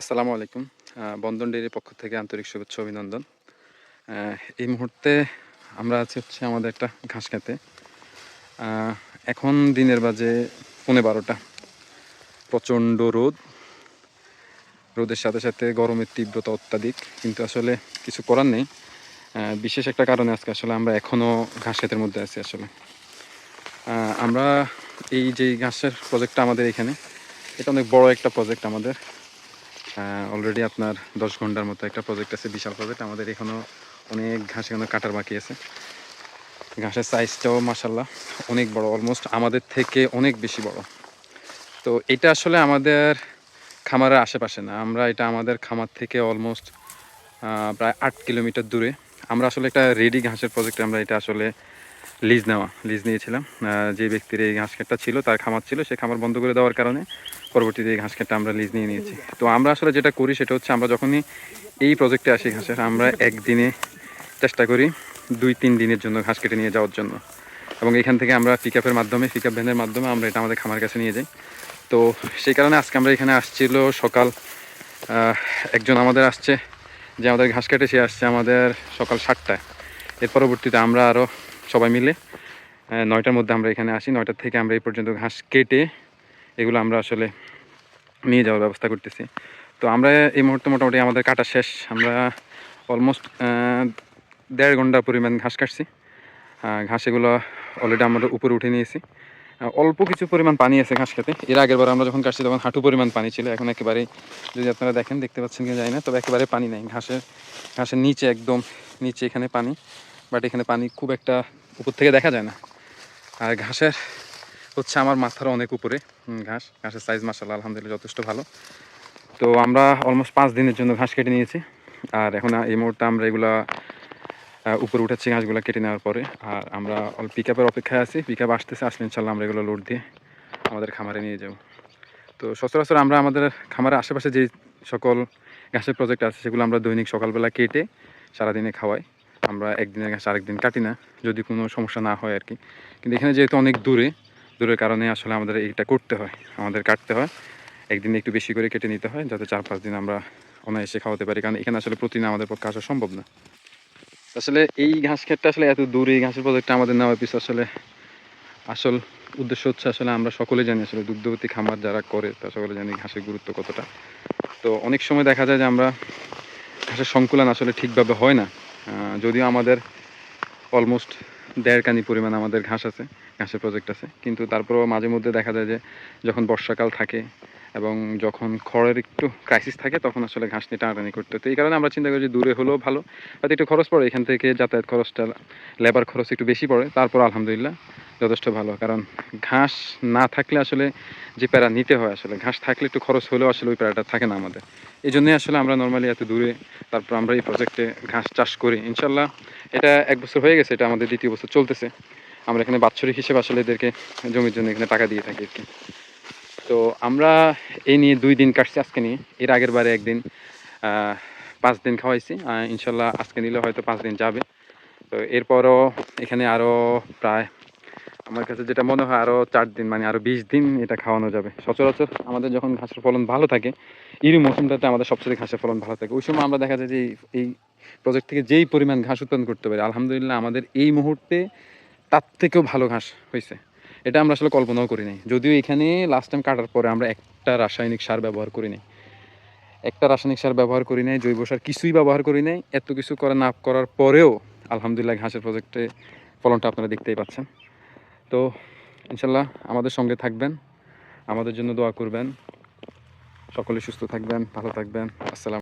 আসসালামু আলাইকুম। বন্ধন ডেয়ারির পক্ষ থেকে আন্তরিক শুভেচ্ছা অভিনন্দন। এই মুহূর্তে আমরা আছি হচ্ছে আমাদের একটা ঘাস খেতে। এখন দিনের বাজে পৌনে বারোটা। প্রচণ্ড রোদ। রোদের সাথে সাথে গরমের তীব্রতা অত্যাধিক। কিন্তু আসলে কিছু করার নেই। বিশেষ একটা কারণে আজকে আসলে আমরা এখনও ঘাস খেতের মধ্যে আছি আসলে। আমরা এই যে ঘাসের প্রজেক্টটা আমাদের এখানে, এটা অনেক বড় একটা প্রজেক্ট আমাদের। অলরেডি আপনার দশ ঘণ্টার মতো একটা প্রজেক্ট আছে, বিশাল প্রজেক্ট আমাদের এখনও অনেক ঘাস এখনও কাটার বাকি আছে। ঘাসের সাইজটাও মাসাল্লাহ অনেক বড় অলমোস্ট আমাদের থেকে অনেক বেশি বড়। তো এটা আসলে আমাদের খামারের আশেপাশে না। আমরা এটা আমাদের খামার থেকে অলমোস্ট প্রায় আট কিলোমিটার দূরে। আমরা আসলে একটা রেডি ঘাসের প্রজেক্টে আমরা এটা আসলে লিজ নেওয়া, লিজ নিয়েছিলাম। যে ব্যক্তির এই ঘাস খেতটা ছিল, তার খামার ছিল, সে খামার বন্ধ করে দেওয়ার কারণে পরবর্তীতে এই ঘাস খেতটা আমরা লিজ নিয়ে নিয়েছি। তো আমরা আসলে যেটা করি, সেটা হচ্ছে আমরা যখনই এই প্রজেক্টে আসি ঘাসের, আমরা একদিনে চেষ্টা করি দুই, তিন দিনের জন্য ঘাস কেটে নিয়ে যাওয়ার জন্য। এবং এখান থেকে আমরা পিক আপের মাধ্যমে পিক আপ ভ্যানের মাধ্যমে আমরা এটা আমাদের খামার কাছে নিয়ে যাই। তো সেই কারণে আজকে আমরা এখানে আসছিল সকাল একজন আমাদের আসছে যে আমাদের ঘাস কেটে সে আসছে আমাদের সকাল সাতটায়। এর পরবর্তীতে আমরা আরও সবাই মিলে। নয়টার মধ্যে আমরা এখানে আসি, নয়টার থেকে আমরা এই পর্যন্ত ঘাস কেটে এগুলো আমরা আসলে নিয়ে যাওয়ার ব্যবস্থা করতেছি। তো আমরা এই মুহূর্তে মোটামুটি আমাদের কাটা শেষ। আমরা অলমোস্ট দেড় ঘণ্টা পরিমাণ ঘাস কাটছি। ঘাস এগুলো অলরেডি আমরা উপরে উঠে নিয়েছি। অল্প কিছু পরিমাণ পানি আছে ঘাস খেতে। এর আগের বার আমরা যখন কাটছি তখন হাঁটু পরিমাণ পানি ছিল। এখন একেবারেই যদি আপনারা দেখেন, দেখতে পাচ্ছেন কি জানি না। তবে একেবারে পানি নেই। ঘাসের ঘাসের নিচে একদম নিচে এখানে পানি। বাট এখানে পানি খুব একটা উপর থেকে দেখা যায় না। আর ঘাসের হচ্ছে আমার মাথার অনেক উপরে ঘাস। ঘাসের সাইজ মাসাল্লাহ আলহামদুলিল্লাহ যথেষ্ট ভালো। তো আমরা অলমোস্ট পাঁচ দিনের জন্য ঘাস কেটে নিয়েছি। আর এখন এই মুহূর্তে আমরা এগুলা উপরে উঠাচ্ছি ঘাসগুলো কেটে নেওয়ার পরে। আর আমরা পিক আপের অপেক্ষায় আছি। পিক আপ আসতেছে, আসলে ইনশাল্লাহ আমরা এগুলো লোড দিয়ে আমাদের খামারে নিয়ে যাব। তো সচরাচর আমরা আমাদের খামারের আশেপাশে যে সকল ঘাসের প্রজেক্ট আছে, সেগুলো আমরা দৈনিক সকালবেলা কেটে সারাদিনে খাওয়াই। আমরা একদিনের ঘাস আরেকদিন কাটি না, যদি কোনো সমস্যা না হয় আর কি। কিন্তু এখানে যেহেতু অনেক দূরে, দূরের কারণে আসলে আমাদের এইটা করতে হয়, আমাদের কাটতে হয়। একদিন একটু বেশি করে কেটে নিতে হয়, যাতে চার পাঁচ দিন আমরা অনায়াসে খাওয়াতে পারি, কারণ এখানে আসলে প্রতিদিন আমাদের পক্ষে আসা সম্ভব না। আসলে এই ঘাস ক্ষেতটা আসলে এত দূরে, এই ঘাসের প্রজেক্টটা আমাদের নেওয়ার পিছু আসলে আসল উদ্দেশ্য হচ্ছে আসলে আমরা সকলে জানি আসলে দুগ্ধবতী খামার যারা করে, তারা সকলে জানি ঘাসের গুরুত্ব কতটা। তো অনেক সময় দেখা যায় যে আমরা ঘাসের সংকুলন আসলে ঠিকভাবে হয় না। যদিও আমাদের অলমোস্ট দেড় কানি পরিমাণ আমাদের ঘাস আছে, ঘাসের প্রজেক্ট আছে। কিন্তু তারপরেও মাঝে মধ্যে দেখা যায় যে যখন বর্ষাকাল থাকে এবং যখন খড়ের একটু ক্রাইসিস থাকে, তখন আসলে ঘাস নিয়ে টানাটানি করতে। তো এই কারণে আমরা চিন্তা করি যে দূরে হলেও ভালো। হয়তো একটু খরচ পড়ে, এখান থেকে যাতায়াত খরচটা লেবার খরচ একটু বেশি পড়ে। তারপর আলহামদুলিল্লাহ যথেষ্ট ভালো। কারণ ঘাস না থাকলে আসলে যে প্যারা নিতে হয়, আসলে ঘাস থাকলে একটু খরচ হলেও আসলে ওই প্যারাটা থাকে না আমাদের। এই জন্যই আসলে আমরা নর্মালি এত দূরে, তারপর আমরা এই প্রজেক্টে ঘাস চাষ করি। ইনশাল্লাহ এটা এক বছর হয়ে গেছে, এটা আমাদের দ্বিতীয় বছর চলতেছে। আমরা এখানে বাৎসরিক হিসেবে আসলে এদেরকে জমির জন্য এখানে টাকা দিয়ে থাকি আর কি। তো আমরা এই নিয়ে দুই দিন কাটছি আজকে নিয়ে। এর আগের বারে একদিন পাঁচ দিন খাওয়াইছি। ইনশাল্লাহ আজকে নিলে হয়তো পাঁচ দিন যাবে। তো এরপরও এখানে আরও প্রায়, আমার কাছে যেটা মনে হয় আরও চার দিন মানে আরও বিশ দিন এটা খাওয়ানো যাবে। সচরাচর আমাদের যখন ঘাসের ফলন ভালো থাকে এই মৌসুমটাতে আমাদের সবচেয়ে ঘাসের ফলন ভালো থাকে। ওই সময় আমরা দেখা যায় যে এই প্রজেক্ট থেকে যেই পরিমাণ ঘাস উৎপাদন করতে পারি, আলহামদুলিল্লাহ আমাদের এই মুহূর্তে তার থেকেও ভালো ঘাস হয়েছে এটা আমরা আসলে কল্পনাও করি নাই। যদিও এখানে লাস্ট টাইম কাটার পরে আমরা একটা রাসায়নিক সার ব্যবহার করি নাই। একটা রাসায়নিক সার ব্যবহার করি নাই, জৈব সার কিছুই ব্যবহার করি নাই। এত কিছু করা না করার পরেও আলহামদুলিল্লাহ ঘাসের প্রজেক্টে ফলনটা আপনারা দেখতেই পাচ্ছেন। তো ইনশাল্লাহ আমাদের সঙ্গে থাকবেন, আমাদের জন্য দোয়া করবেন। সকলে সুস্থ থাকবেন, ভালো থাকবেন। আসসালাম